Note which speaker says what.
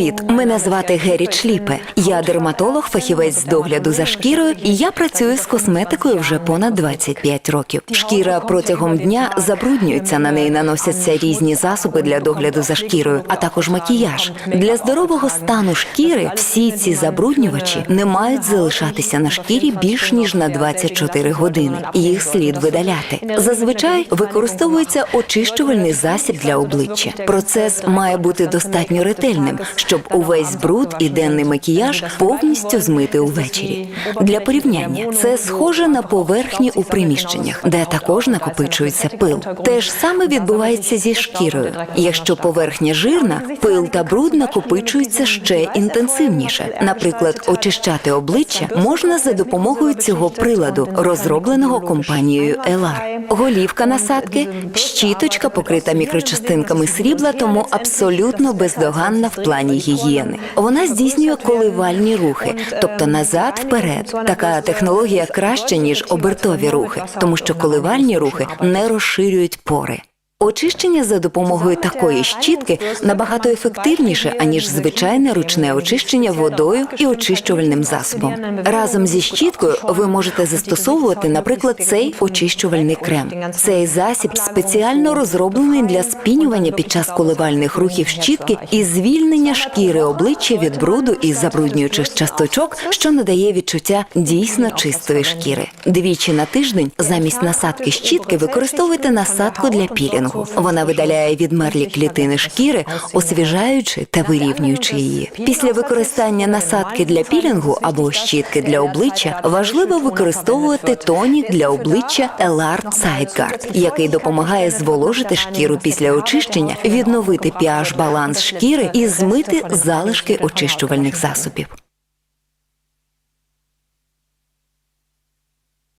Speaker 1: Привіт! Мене звати Гері Чліпе. Я дерматолог, фахівець з догляду за шкірою, і я працюю з косметикою вже понад 25 років. Шкіра протягом дня забруднюється, на неї наносяться різні засоби для догляду за шкірою, а також макіяж. Для здорового стану шкіри всі ці забруднювачі не мають залишатися на шкірі більш ніж на 24 години. Їх слід видаляти. Зазвичай використовується очищувальний засіб для обличчя. Процес має бути достатньо ретельним, щоб увесь бруд і денний макіяж повністю змити увечері. Для порівняння це схоже на поверхні у приміщеннях, де також накопичується пил. Те ж саме відбувається зі шкірою. Якщо поверхня жирна, пил та бруд накопичуються ще інтенсивніше. Наприклад, очищати обличчя можна за допомогою цього приладу, розробленого компанією Елар. Голівка насадки, щіточка покрита мікрочастинками срібла, тому абсолютно бездоганна в плані гігієни. Вона здійснює коливальні рухи, тобто назад, вперед. Така технологія краще ніж обертові рухи, тому що коливальні рухи не розширюють пори. Очищення за допомогою такої щітки набагато ефективніше, аніж звичайне ручне очищення водою і очищувальним засобом. Разом зі щіткою ви можете застосовувати, наприклад, цей очищувальний крем. Цей засіб спеціально розроблений для спінювання під час коливальних рухів щітки і звільнення шкіри обличчя від бруду і забруднюючих часточок, що надає відчуття дійсно чистої шкіри. Двічі на тиждень замість насадки щітки використовуйте насадку для пілінгу. Вона видаляє відмерлі клітини шкіри, освіжаючи та вирівнюючи її. Після використання насадки для пілінгу або щітки для обличчя важливо використовувати тонік для обличчя Елард Sideguard, який допомагає зволожити шкіру після очищення, відновити pH баланс шкіри і змити залишки очищувальних засобів.